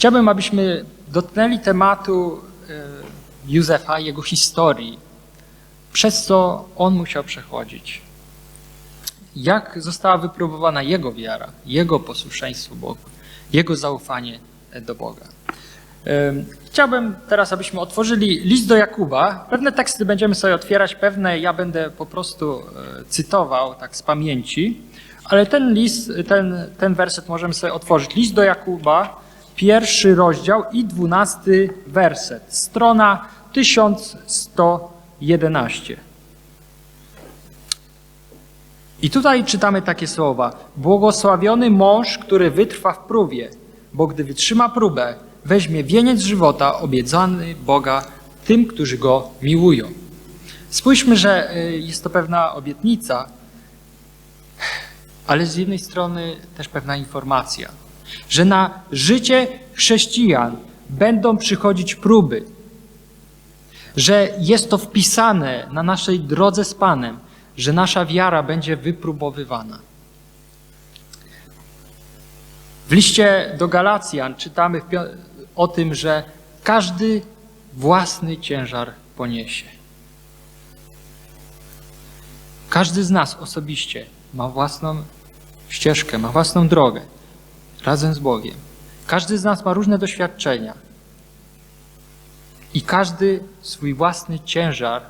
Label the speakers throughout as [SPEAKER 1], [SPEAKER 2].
[SPEAKER 1] Chciałbym, abyśmy dotknęli tematu e, Józefa, jego historii, przez co on musiał przechodzić. Jak została wypróbowana jego wiara, jego posłuszeństwo Bogu, jego zaufanie do Boga. Em, Chciałbym teraz, abyśmy otworzyli list do Jakuba. Pewne teksty będziemy sobie otwierać, pewne ja będę po prostu e, cytował tak z pamięci, ale ten list, ten, ten werset możemy sobie otworzyć. List do Jakuba, pierwszy rozdział i dwunasty werset. Strona 1111. I tutaj czytamy takie słowa. Błogosławiony mąż, który wytrwa w próbie, bo gdy wytrzyma próbę, weźmie wieniec żywota obiecany Boga tym, którzy go miłują. Spójrzmy, że y, jest to pewna obietnica, ale z jednej strony też pewna informacja, że na życie chrześcijan będą przychodzić próby, że jest to wpisane na naszej drodze z Panem, że nasza wiara będzie wypróbowywana. W liście do Galacjan czytamy o tym, że każdy własny ciężar poniesie. Każdy z nas osobiście ma własną ścieżkę, ma własną drogę razem z Bogiem. Każdy z nas ma różne doświadczenia i każdy swój własny ciężar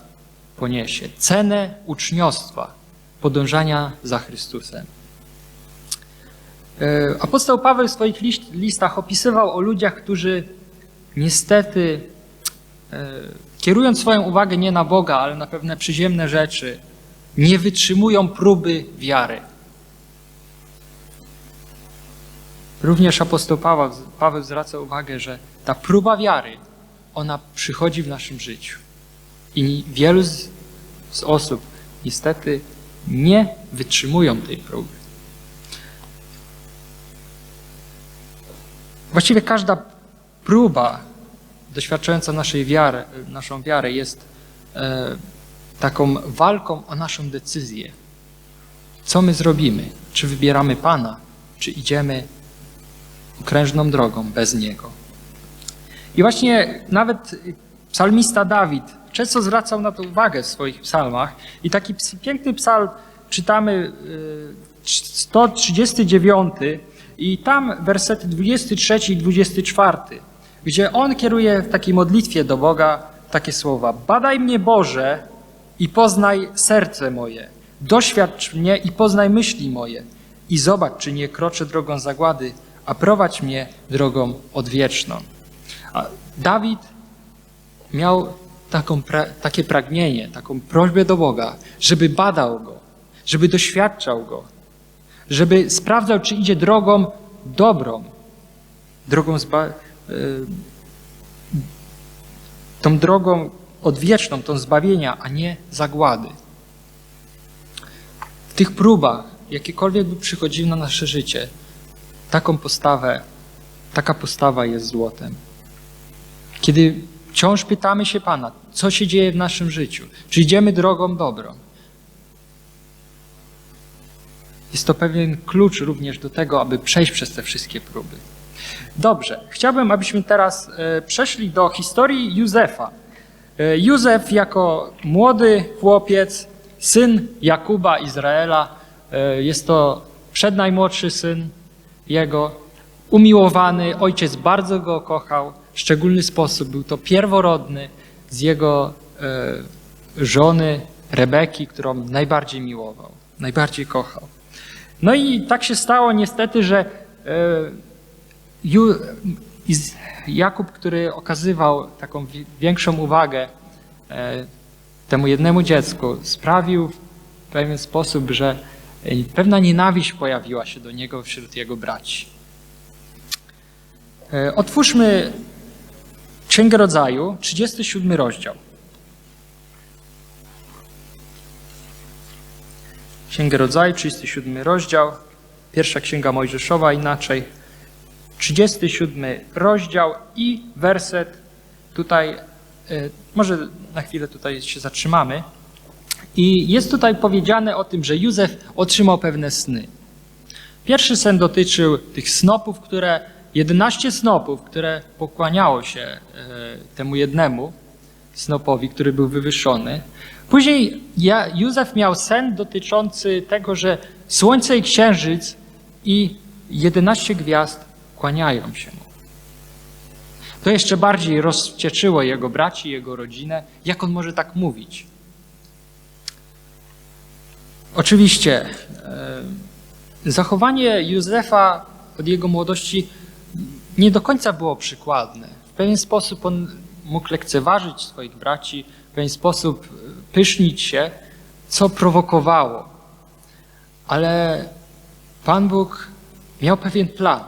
[SPEAKER 1] poniesie. Cenę uczniostwa, podążania za Chrystusem. E, Apostoł Paweł w swoich listach opisywał o ludziach, którzy niestety, e, kierując swoją uwagę nie na Boga, ale na pewne przyziemne rzeczy, nie wytrzymują próby wiary. Również apostoł Paweł, Paweł zwraca uwagę, że ta próba wiary, ona przychodzi w naszym życiu. I wielu z, z osób niestety nie wytrzymują tej próby. Właściwie każda próba doświadczająca naszej wiary, naszą wiarę jest e, taką walką o naszą decyzję. Co my zrobimy? Czy wybieramy Pana, czy idziemy okrężną drogą bez Niego? I właśnie nawet psalmista Dawid często zwracał na to uwagę w swoich psalmach. I taki piękny psalm czytamy y, 139 i tam wersety 23 i 24, gdzie on kieruje w takiej modlitwie do Boga takie słowa: Badaj mnie Boże i poznaj serce moje, doświadcz mnie i poznaj myśli moje i zobacz, czy nie kroczę drogą zagłady, a prowadź mnie drogą odwieczną. A Dawid miał taką, takie pragnienie, taką prośbę do Boga, żeby badał go, żeby doświadczał go, żeby sprawdzał, czy idzie drogą dobrą, drogą zba, y, tą drogą odwieczną, tą zbawienia, a nie zagłady. W tych próbach, jakiekolwiek by przychodziły na nasze życie, taką postawę, taka postawa jest złotem. Kiedy wciąż pytamy się Pana, co się dzieje w naszym życiu, czy idziemy drogą dobrą, jest to pewien klucz również do tego, aby przejść przez te wszystkie próby. Dobrze, chciałbym, abyśmy teraz e, przeszli do historii Józefa. E, Józef jako młody chłopiec, syn Jakuba Izraela, e, jest to przednajmłodszy syn jego, umiłowany, ojciec bardzo go kochał, w szczególny sposób był to pierworodny z jego e, żony Rebeki, którą najbardziej miłował, najbardziej kochał. No i tak się stało niestety, że e, Jakub, który okazywał taką wi- większą uwagę e, temu jednemu dziecku, sprawił w pewien sposób, że pewna nienawiść pojawiła się do niego wśród jego braci. E, Otwórzmy Księgę Rodzaju, 37 rozdział. Księgę Rodzaju, 37 rozdział. Pierwsza Księga Mojżeszowa inaczej. 37 rozdział i werset tutaj, e, może na chwilę tutaj się zatrzymamy. I jest tutaj powiedziane o tym, że Józef otrzymał pewne sny. Pierwszy sen dotyczył tych snopów, które 11 snopów, które pokłaniało się e, temu jednemu snopowi, który był wywyższony. Później Józef miał sen dotyczący tego, że słońce i księżyc i 11 gwiazd kłaniają się mu. To jeszcze bardziej rozwścieczyło jego braci, jego rodzinę. Jak on może tak mówić? Oczywiście, e, zachowanie Józefa od jego młodości nie do końca było przykładne. W pewien sposób on mógł lekceważyć swoich braci, w pewien sposób pysznić się, co prowokowało. Ale Pan Bóg miał pewien plan.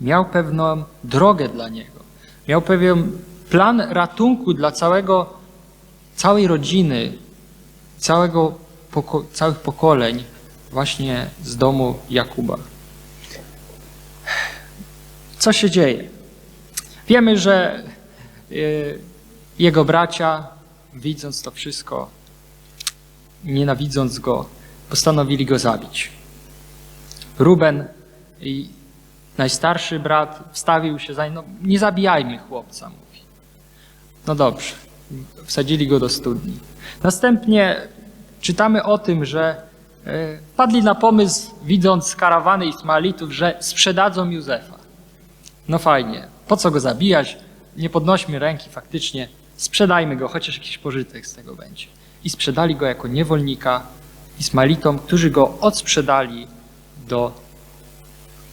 [SPEAKER 1] Miał pewną drogę dla niego. Miał pewien plan ratunku dla całego, całej rodziny, całego, poko całych pokoleń właśnie z domu Jakuba. Co się dzieje? Wiemy, że y, jego bracia, widząc to wszystko, nienawidząc go, postanowili go zabić. Ruben i najstarszy brat wstawił się za nim, no nie zabijajmy chłopca, mówi. No dobrze, wsadzili go do studni. Następnie czytamy o tym, że e, padli na pomysł, widząc karawany Ismaelitów, że sprzedadzą Józefa. No fajnie, po co go zabijać? Nie podnośmy ręki, faktycznie sprzedajmy go, chociaż jakiś pożytek z tego będzie. I sprzedali go jako niewolnika Ismaelitom, którzy go odsprzedali do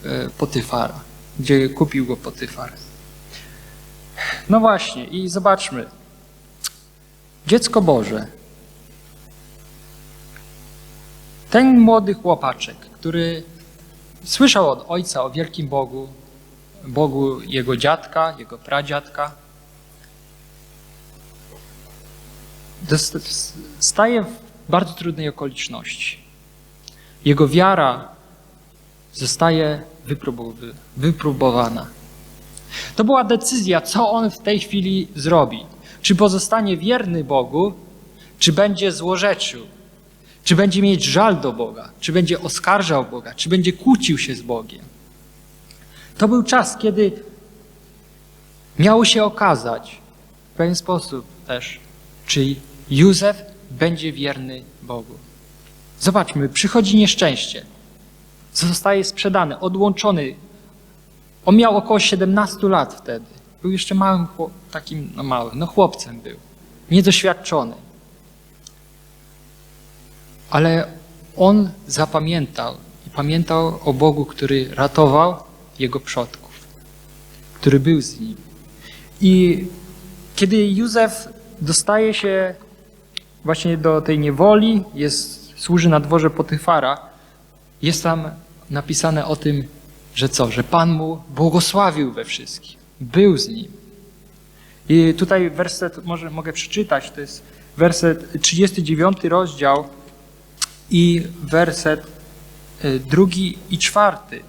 [SPEAKER 1] e, Potyfara, gdzie kupił go Potyfar. No właśnie, i zobaczmy. Dziecko Boże. Ten młody chłopaczek, który słyszał od ojca o wielkim Bogu, Bogu jego dziadka, jego pradziadka, staje w bardzo trudnej okoliczności. Jego wiara zostaje wypróbowana. To była decyzja, co on w tej chwili zrobi. Czy pozostanie wierny Bogu, czy będzie złorzeczył, czy będzie mieć żal do Boga, czy będzie oskarżał Boga, czy będzie kłócił się z Bogiem. To był czas, kiedy miało się okazać w pewien sposób też, czy Józef będzie wierny Bogu. Zobaczmy, przychodzi nieszczęście. Zostaje sprzedany, odłączony. On miał około 17 lat wtedy. Był jeszcze małym, takim, no małym, no chłopcem był. Niedoświadczony. Ale on zapamiętał i pamiętał o Bogu, który ratował jego przodków, który był z nim. I kiedy Józef dostaje się właśnie do tej niewoli, jest, służy na dworze Potyfara, jest tam napisane o tym, że co? Że Pan mu błogosławił we wszystkim. Był z nim. I tutaj werset, może mogę przeczytać, to jest werset 39 rozdział i werset y, drugi i czwarty.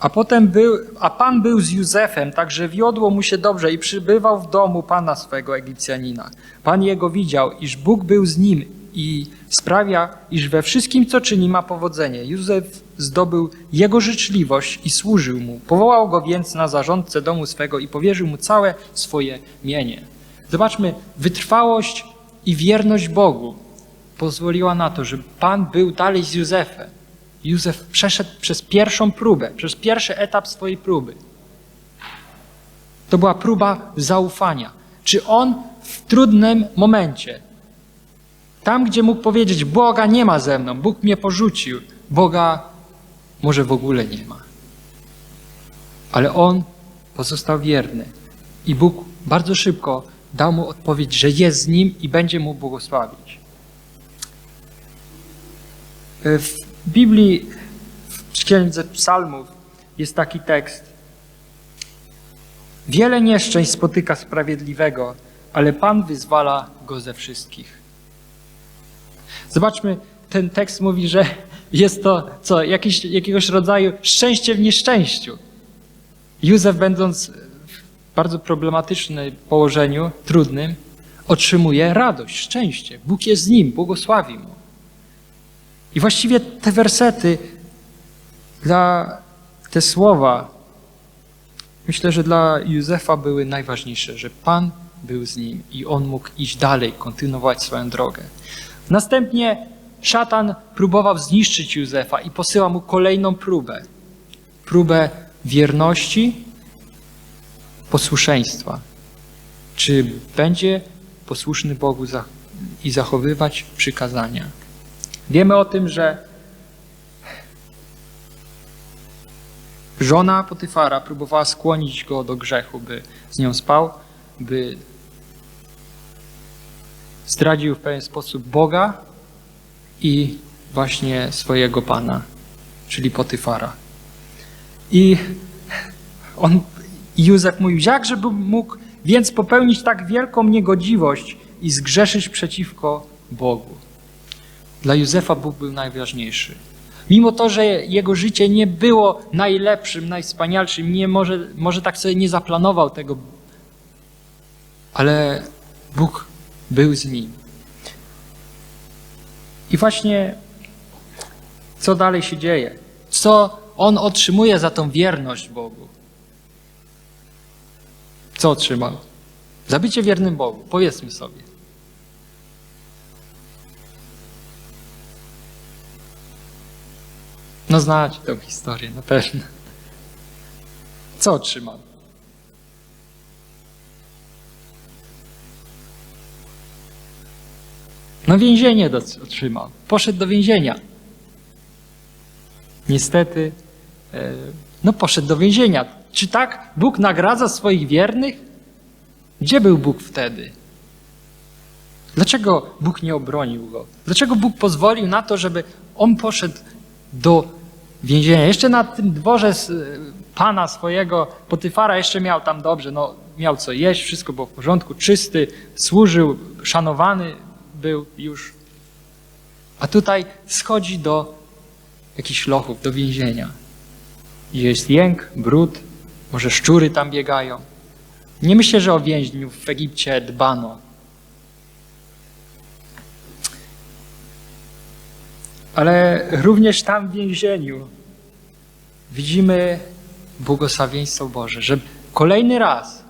[SPEAKER 1] A potem był, a Pan był z Józefem, także wiodło mu się dobrze i przybywał w domu Pana swego Egipcjanina. Pan jego widział, iż Bóg był z nim i sprawia, iż we wszystkim, co czyni, ma powodzenie. Józef zdobył jego życzliwość i służył mu. Powołał go więc na zarządcę domu swego i powierzył mu całe swoje mienie. Zobaczmy, wytrwałość i wierność Bogu pozwoliła na to, że Pan był dalej z Józefem. Józef przeszedł przez pierwszą próbę, przez pierwszy etap swojej próby. To była próba zaufania. Czy on w trudnym momencie, tam gdzie mógł powiedzieć: Boga nie ma ze mną, Bóg mnie porzucił, Boga może w ogóle nie ma. Ale on pozostał wierny i Bóg bardzo szybko dał mu odpowiedź, że jest z nim i będzie mu błogosławić. W w Biblii, w księdze psalmów jest taki tekst. Wiele nieszczęść spotyka sprawiedliwego, ale Pan wyzwala go ze wszystkich. Zobaczmy, ten tekst mówi, że jest to co, jakiś, jakiegoś rodzaju szczęście w nieszczęściu. Józef, będąc w bardzo problematycznym położeniu, trudnym, otrzymuje radość, szczęście. Bóg jest z nim, błogosławi mu. I właściwie te wersety, dla te słowa myślę, że dla Józefa były najważniejsze, że Pan był z nim i on mógł iść dalej, kontynuować swoją drogę. Następnie szatan próbował zniszczyć Józefa i posyła mu kolejną próbę. Próbę wierności, posłuszeństwa. Czy będzie posłuszny Bogu i zachowywać przykazania? Wiemy o tym, że żona Potyfara próbowała skłonić go do grzechu, by z nią spał, by zdradził w pewien sposób Boga i właśnie swojego pana, czyli Potyfara. I on, Józef mówił, jakże by mógł więc popełnić tak wielką niegodziwość i zgrzeszyć przeciwko Bogu. Dla Józefa Bóg był najważniejszy. Mimo to, że jego życie nie było najlepszym, najwspanialszym, nie może, może tak sobie nie zaplanował tego, ale Bóg był z nim. I właśnie co dalej się dzieje? Co on otrzymuje za tą wierność Bogu? Co otrzymał? Za bycie wiernym Bogu. Powiedzmy sobie. No znacie tę historię, na pewno. Co otrzymał? No więzienie otrzymał. Poszedł do więzienia. Niestety, e, no poszedł do więzienia. Czy tak Bóg nagradza swoich wiernych? Gdzie był Bóg wtedy? Dlaczego Bóg nie obronił go? Dlaczego Bóg pozwolił na to, żeby on poszedł do więzienia? Jeszcze na tym dworze s- pana swojego Potyfara jeszcze miał tam dobrze, no miał co jeść, wszystko było w porządku, czysty, służył, szanowany był już. A tutaj schodzi do jakichś lochów, do więzienia. Gdzie jest jęk, brud, może szczury tam biegają. Nie myślę, że o więźniów w Egipcie dbano. Ale również tam w więzieniu widzimy błogosławieństwo Boże, że kolejny raz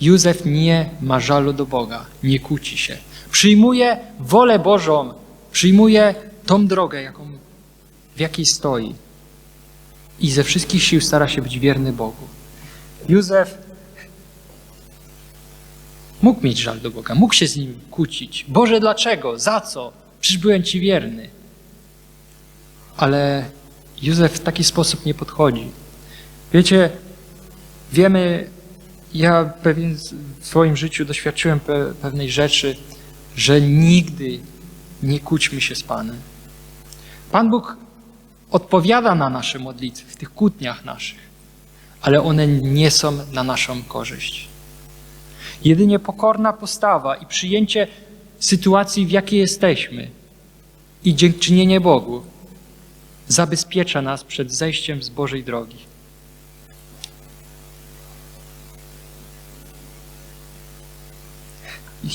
[SPEAKER 1] Józef nie ma żalu do Boga, nie kłóci się. Przyjmuje wolę Bożą, przyjmuje tą drogę, jaką, w jakiej stoi. I ze wszystkich sił stara się być wierny Bogu. Józef mógł mieć żal do Boga, mógł się z nim kłócić. Boże, dlaczego? Za co? Przecież byłem ci wierny. Ale Józef w taki sposób nie podchodzi. Wiecie, wiemy, ja pewien w swoim życiu doświadczyłem pe pewnej rzeczy, że nigdy nie kłóćmy się z Panem. Pan Bóg odpowiada na nasze modlitwy w tych kłótniach naszych, ale one nie są na naszą korzyść. Jedynie pokorna postawa i przyjęcie sytuacji, w jakiej jesteśmy i dziękczynienie Bogu zabezpiecza nas przed zejściem z Bożej drogi.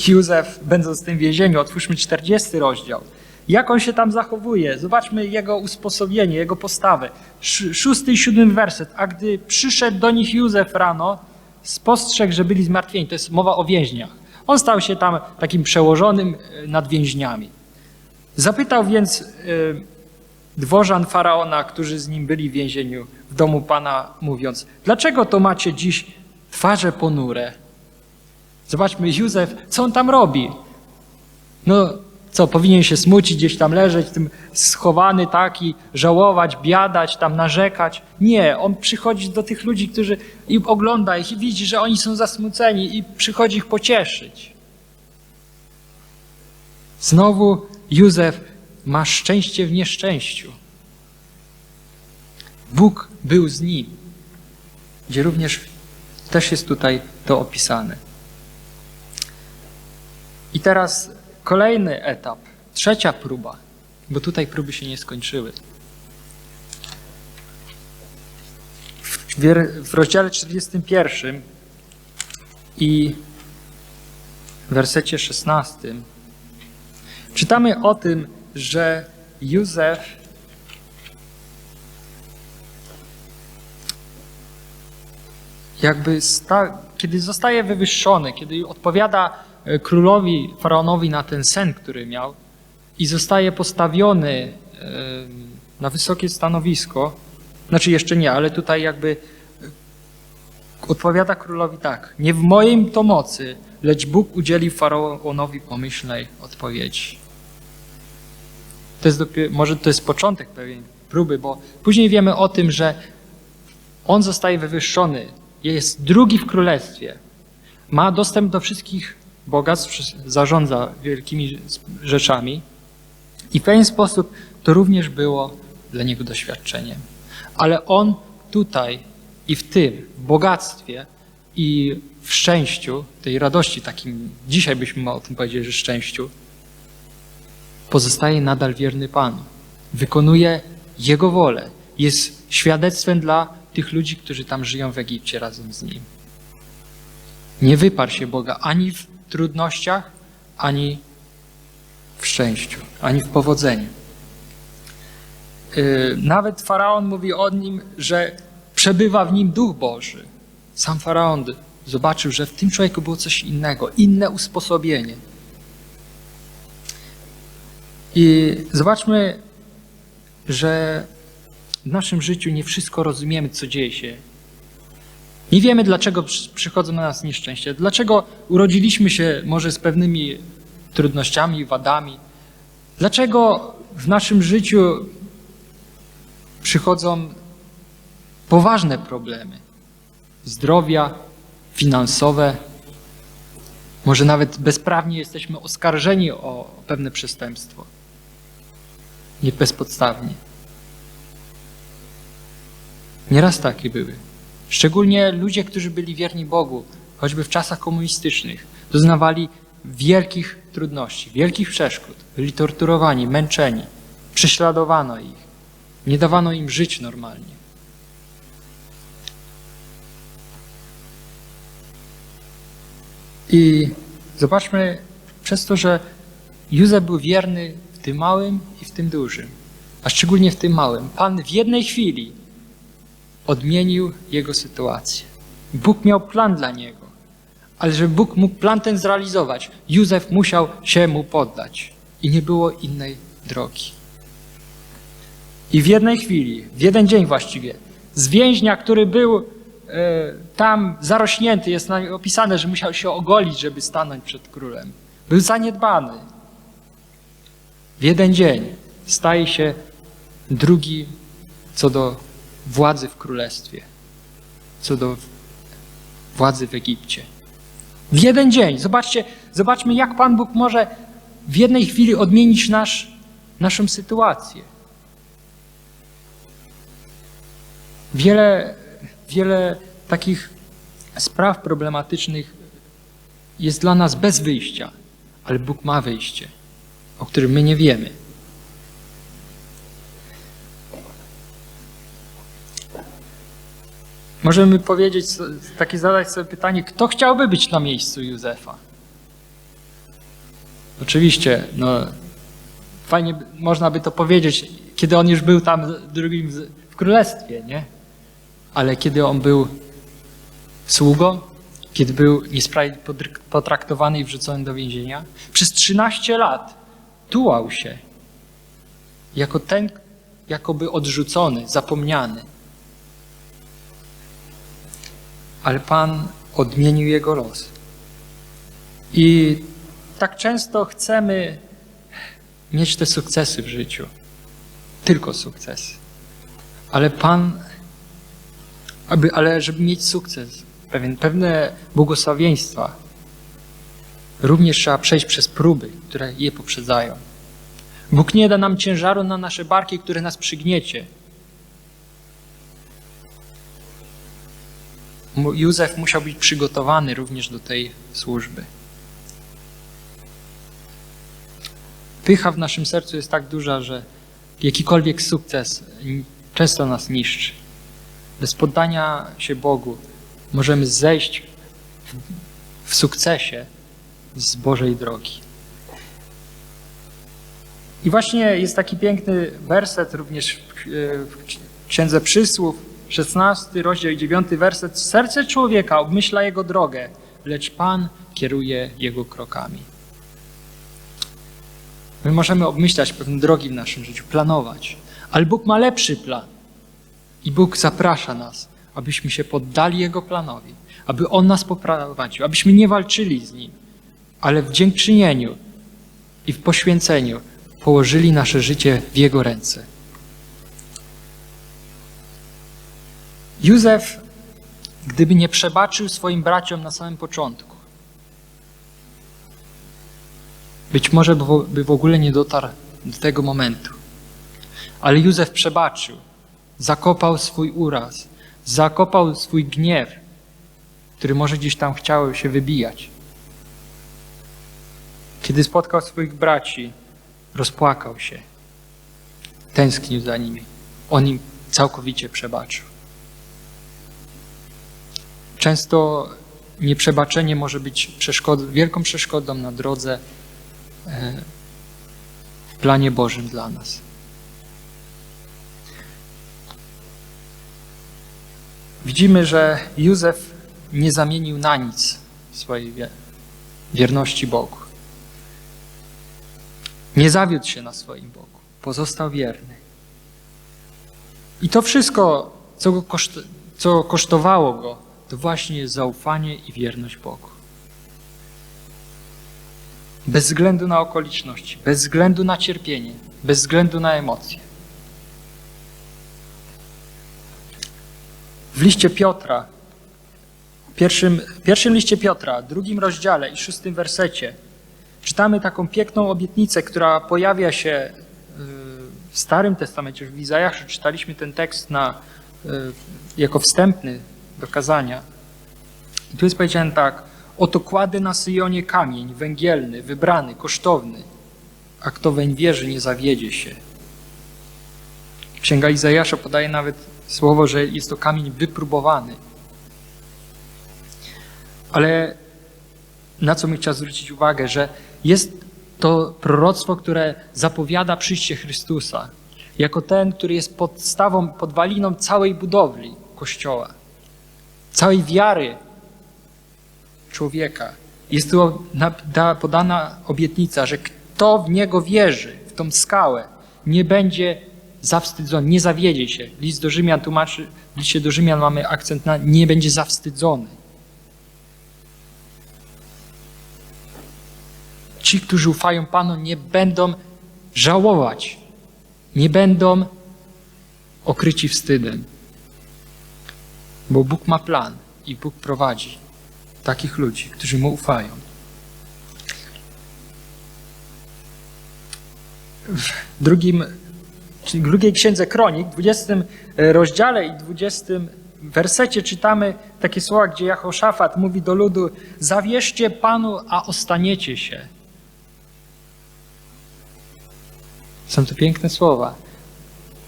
[SPEAKER 1] Józef, będąc w tym więzieniu, otwórzmy 40 rozdział. Jak on się tam zachowuje? Zobaczmy jego usposobienie, jego postawę. Sz- Szósty i siódmy werset. A gdy przyszedł do nich Józef rano, spostrzegł, że byli zmartwieni. To jest mowa o więźniach. On stał się tam takim przełożonym e, nad więźniami. Zapytał więc e, dworzan faraona, którzy z nim byli w więzieniu w domu pana, mówiąc: Dlaczego to macie dziś twarze ponure? Zobaczmy, Józef, co on tam robi? No, co, powinien się smucić, gdzieś tam leżeć, tym schowany taki, żałować, biadać, tam narzekać. Nie, on przychodzi do tych ludzi, którzy i ogląda ich i widzi, że oni są zasmuceni i przychodzi ich pocieszyć. Znowu Józef ma szczęście w nieszczęściu. Bóg był z nim, gdzie również też jest tutaj to opisane. I teraz kolejny etap, trzecia próba, bo tutaj próby się nie skończyły. W, rozdziale 41 i w wersecie 16 czytamy o tym, że Józef jakby sta, kiedy zostaje wywyższony, kiedy odpowiada e, królowi, faraonowi na ten sen, który miał i zostaje postawiony e, na wysokie stanowisko, znaczy jeszcze nie, ale tutaj jakby e, odpowiada królowi tak, nie w mojej to mocy, lecz Bóg udzieli faraonowi pomyślnej odpowiedzi. To jest dopiero, może to jest początek pewien próby, bo później wiemy o tym, że on zostaje wywyższony, jest drugi w królestwie, ma dostęp do wszystkich bogactw, zarządza wielkimi rzeczami i w pewien sposób to również było dla niego doświadczeniem. Ale on tutaj i w tym, bogactwie i w szczęściu, tej radości, takim dzisiaj byśmy o tym powiedzieli, że szczęściu, pozostaje nadal wierny Panu. Wykonuje Jego wolę. Jest świadectwem dla tych ludzi, którzy tam żyją w Egipcie razem z Nim. Nie wyparł się Boga ani w trudnościach, ani w szczęściu, ani w powodzeniu. Yy, nawet Faraon mówi o nim, że przebywa w nim Duch Boży. Sam Faraon zobaczył, że w tym człowieku było coś innego, inne usposobienie. I zobaczmy, że w naszym życiu nie wszystko rozumiemy, co dzieje się. Nie wiemy, dlaczego przychodzą na nas nieszczęście, dlaczego urodziliśmy się może z pewnymi trudnościami, wadami, dlaczego w naszym życiu przychodzą poważne problemy zdrowia, finansowe. Może nawet bezprawnie jesteśmy oskarżeni o pewne przestępstwo. Nie bezpodstawnie. Nieraz takie były. Szczególnie ludzie, którzy byli wierni Bogu, choćby w czasach komunistycznych, doznawali wielkich trudności, wielkich przeszkód. Byli torturowani, męczeni, prześladowano ich, nie dawano im żyć normalnie. I zobaczmy, przez to, że Józef był wierny tym małym i w tym dużym, a szczególnie w tym małym, Pan w jednej chwili odmienił jego sytuację. Bóg miał plan dla niego, ale żeby Bóg mógł plan ten zrealizować, Józef musiał się mu poddać i nie było innej drogi. I w jednej chwili, w jeden dzień właściwie, z więźnia, który był e, tam zarośnięty, jest opisane, że musiał się ogolić, żeby stanąć przed królem. Był zaniedbany. W jeden dzień staje się drugi co do władzy w królestwie, co do władzy w Egipcie. W jeden dzień. Zobaczcie, zobaczmy, jak Pan Bóg może w jednej chwili odmienić nasz, naszą sytuację. Wiele, wiele takich spraw problematycznych jest dla nas bez wyjścia, ale Bóg ma wyjście, o którym my nie wiemy. Możemy powiedzieć, takie zadać sobie pytanie, kto chciałby być na miejscu Józefa? Oczywiście, no, fajnie można by to powiedzieć, kiedy on już był tam drugim w królestwie, nie? Ale kiedy on był sługą, kiedy był niesprawiedliwie potraktowany i wrzucony do więzienia, przez 13 lat tułał się jako ten, jakoby odrzucony, zapomniany ale Pan odmienił jego los. I tak często chcemy mieć te sukcesy w życiu. Tylko sukcesy. Ale Pan, aby, ale żeby mieć sukces, pewien, pewne błogosławieństwa, również trzeba przejść przez próby, które je poprzedzają. Bóg nie da nam ciężaru na nasze barki, które nas przygniecie. Józef musiał być przygotowany również do tej służby. Pycha w naszym sercu jest tak duża, że jakikolwiek sukces często nas niszczy. Bez poddania się Bogu możemy zejść w sukcesie z Bożej drogi. I właśnie jest taki piękny werset również w Księdze Przysłów, 16 rozdział 9 werset. Serce człowieka obmyśla jego drogę, lecz Pan kieruje jego krokami. My możemy obmyślać pewne drogi w naszym życiu, planować, ale Bóg ma lepszy plan. I Bóg zaprasza nas, abyśmy się poddali Jego planowi, aby On nas poprowadził, abyśmy nie walczyli z Nim, ale w dziękczynieniu i w poświęceniu położyli nasze życie w Jego ręce. Józef, gdyby nie przebaczył swoim braciom na samym początku, być może by w ogóle nie dotarł do tego momentu. Ale Józef przebaczył, zakopał swój uraz, zakopał swój gniew, który może gdzieś tam chciał się wybijać. Kiedy spotkał swoich braci, rozpłakał się, tęsknił za nimi. On im całkowicie przebaczył. Często nieprzebaczenie może być wielką przeszkodą na drodze e, w planie Bożym dla nas. Widzimy, że Józef nie zamienił na nic swojej wierności Bogu. Nie zawiódł się na swoim Bogu. Pozostał wierny. I to wszystko, co, go koszt, co kosztowało go, to właśnie zaufanie i wierność Bogu. Bez względu na okoliczności, bez względu na cierpienie, bez względu na emocje. W liście Piotra, pierwszym, pierwszym liście Piotra, drugim rozdziale i szóstym wersecie, czytamy taką piękną obietnicę, która pojawia się w Starym Testamencie, w Izajaszu. Czytaliśmy ten tekst na, jako wstępny do kazania. I tu jest powiedziane tak, oto kładę na Syjonie kamień węgielny, wybrany, kosztowny, a kto weń wierzy, nie zawiedzie się. Księga Izajasza podaje nawet słowo, że jest to kamień wypróbowany. Ale na co bym chciał zwrócić uwagę, że jest to proroctwo, które zapowiada przyjście Chrystusa, jako ten, który jest podstawą, podwaliną całej budowli Kościoła, całej wiary człowieka. Jest tu podana obietnica, że kto w Niego wierzy, w tą skałę, nie będzie zawstydzony, nie zawiedzie się. List do Rzymian tłumaczy, w liście do Rzymian mamy akcent na nie będzie zawstydzony. Ci, którzy ufają Panu, nie będą żałować, nie będą okryci wstydem, bo Bóg ma plan i Bóg prowadzi takich ludzi, którzy Mu ufają. W drugim czyli drugiej księdze Kronik, w 20 e, rozdziale i 20 wersecie czytamy takie słowa, gdzie Jahoszafat mówi do ludu: Zawierzcie Panu, a ostaniecie się. Są to piękne słowa.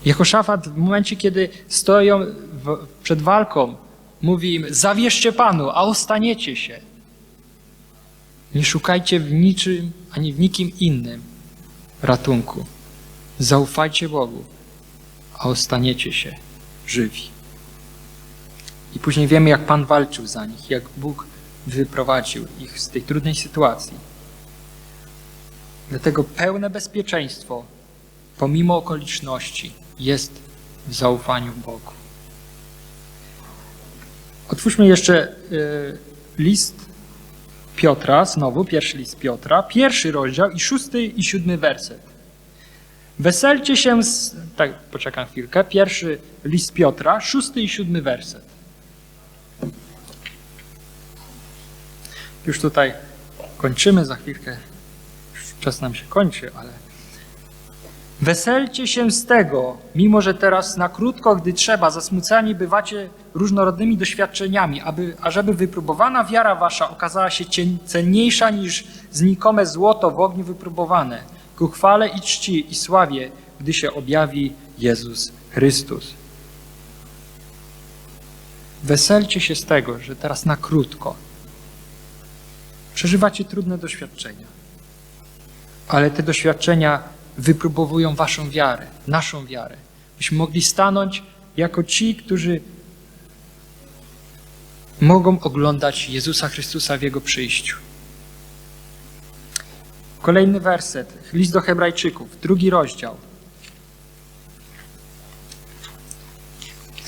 [SPEAKER 1] Jehoszafat w momencie, kiedy stoją w, przed walką, mówi im: Zawierzcie Panu, a ostaniecie się. Nie szukajcie w niczym ani w nikim innym ratunku. Zaufajcie Bogu, a ostaniecie się żywi. I później wiemy, jak Pan walczył za nich, jak Bóg wyprowadził ich z tej trudnej sytuacji. Dlatego pełne bezpieczeństwo, pomimo okoliczności, jest w zaufaniu Bogu. Otwórzmy jeszcze y, list Piotra, znowu pierwszy list Piotra, pierwszy rozdział i szósty i siódmy werset. Weselcie się z... Tak, poczekam chwilkę. Pierwszy list Piotra, szósty i siódmy werset. Już tutaj kończymy, za chwilkę czas nam się kończy, ale Weselcie się z tego, mimo że teraz na krótko, gdy trzeba, zasmucani bywacie różnorodnymi doświadczeniami, aby, ażeby wypróbowana wiara wasza okazała się cenniejsza niż znikome złoto w ogniu wypróbowane, ku chwale i czci i sławie, gdy się objawi Jezus Chrystus. Weselcie się z tego, że teraz na krótko przeżywacie trudne doświadczenia, ale te doświadczenia wypróbowują waszą wiarę, naszą wiarę, byśmy mogli stanąć jako ci, którzy mogą oglądać Jezusa Chrystusa w Jego przyjściu. Kolejny werset, list do Hebrajczyków, drugi rozdział.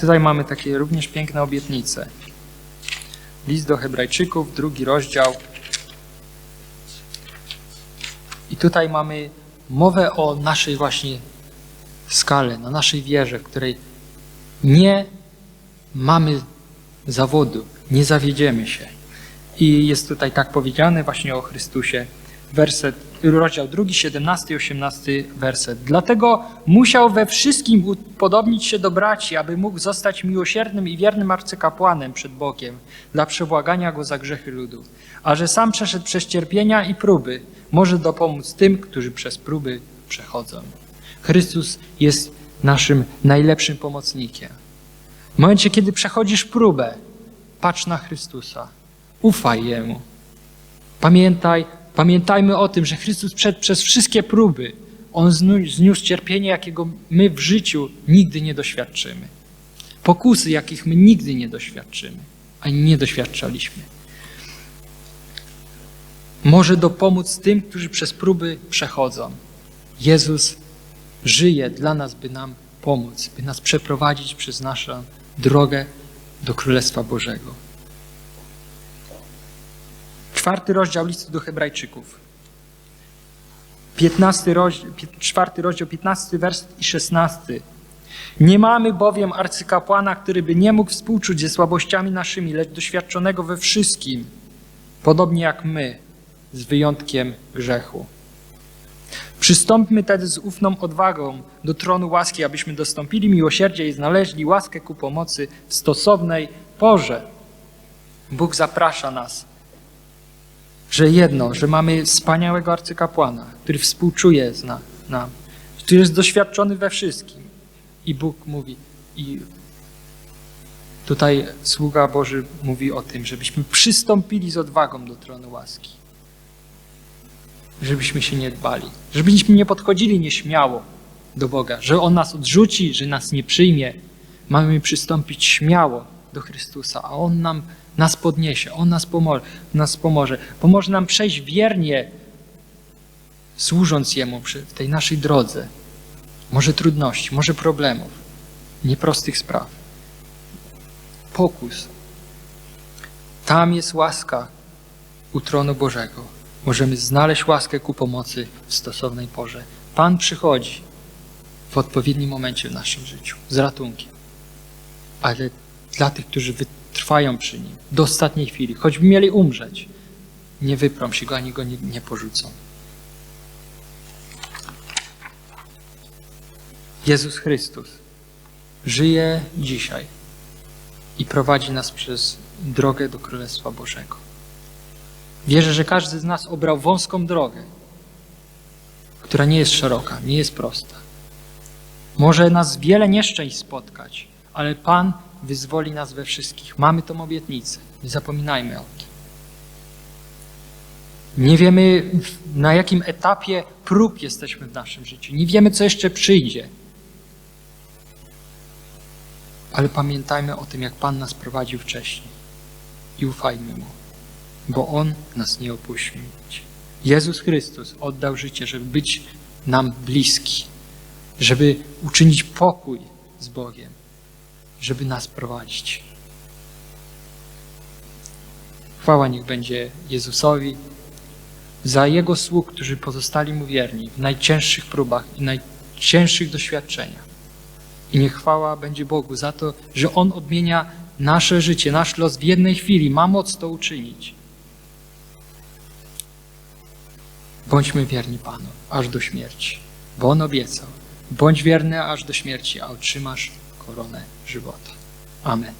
[SPEAKER 1] Tutaj mamy takie również piękne obietnice. List do Hebrajczyków, drugi rozdział. I tutaj mamy mowę o naszej właśnie skale, na naszej wierze, w której nie mamy zawodu, nie zawiedziemy się. I jest tutaj tak powiedziane właśnie o Chrystusie. Werset, rozdział 2, 17 i 18 werset. Dlatego musiał we wszystkim upodobnić się do braci, aby mógł zostać miłosiernym i wiernym arcykapłanem przed Bogiem dla przebłagania go za grzechy ludu. A że sam przeszedł przez cierpienia i próby, może dopomóc tym, którzy przez próby przechodzą. Chrystus jest naszym najlepszym pomocnikiem. W momencie, kiedy przechodzisz próbę, patrz na Chrystusa. Ufaj Jemu. Pamiętaj, pamiętajmy o tym, że Chrystus przed przez wszystkie próby. On zniósł cierpienie, jakiego my w życiu nigdy nie doświadczymy. Pokusy, jakich my nigdy nie doświadczymy, ani nie doświadczaliśmy. Może dopomóc tym, którzy przez próby przechodzą. Jezus żyje dla nas, by nam pomóc, by nas przeprowadzić przez naszą drogę do Królestwa Bożego. Czwarty rozdział listu do Hebrajczyków. 15 rozdział, czwarty rozdział, 15 werset i 16. Nie mamy bowiem arcykapłana, który by nie mógł współczuć ze słabościami naszymi, lecz doświadczonego we wszystkim, podobnie jak my, z wyjątkiem grzechu. Przystąpmy tedy z ufną odwagą do tronu łaski, abyśmy dostąpili miłosierdzia i znaleźli łaskę ku pomocy w stosownej porze. Bóg zaprasza nas, że jedno, że mamy wspaniałego arcykapłana, który współczuje z na, nam, który jest doświadczony we wszystkim. I Bóg mówi, i tutaj sługa Boży mówi o tym, żebyśmy przystąpili z odwagą do tronu łaski żebyśmy się nie dbali, żebyśmy nie podchodzili nieśmiało do Boga, że On nas odrzuci, że nas nie przyjmie. Mamy przystąpić śmiało do Chrystusa, a On nam, nas podniesie, On nas pomoże, nas pomoże. Pomoże nam przejść wiernie, służąc Jemu przy- w tej naszej drodze. Może trudności, może problemów, nieprostych spraw. Pokus. Tam jest łaska u tronu Bożego możemy znaleźć łaskę ku pomocy w stosownej porze. Pan przychodzi w odpowiednim momencie w naszym życiu z ratunkiem. Ale dla tych, którzy wytrwają przy nim do ostatniej chwili, choćby mieli umrzeć, nie wyprą się go ani go nie, nie porzucą. Jezus Chrystus żyje dzisiaj i prowadzi nas przez drogę do Królestwa Bożego. Wierzę, że każdy z nas obrał wąską drogę, która nie jest szeroka, nie jest prosta. Może nas wiele nieszczęść spotkać, ale Pan wyzwoli nas we wszystkich. Mamy tą obietnicę. Nie zapominajmy o tym. Nie wiemy, na jakim etapie prób jesteśmy w naszym życiu. Nie wiemy, co jeszcze przyjdzie. Ale pamiętajmy o tym, jak Pan nas prowadził wcześniej i ufajmy Mu bo On nas nie opuścił. Jezus Chrystus oddał życie, żeby być nam bliski, żeby uczynić pokój z Bogiem, żeby nas prowadzić. Chwała niech będzie Jezusowi za Jego sług, którzy pozostali Mu wierni w najcięższych próbach i najcięższych doświadczeniach. I niech chwała będzie Bogu za to, że On odmienia nasze życie, nasz los w jednej chwili. Ma moc to uczynić. Bądźmy wierni Panu, aż do śmierci, bo On obiecał. Bądź wierny aż do śmierci, a otrzymasz koronę żywota. Amen.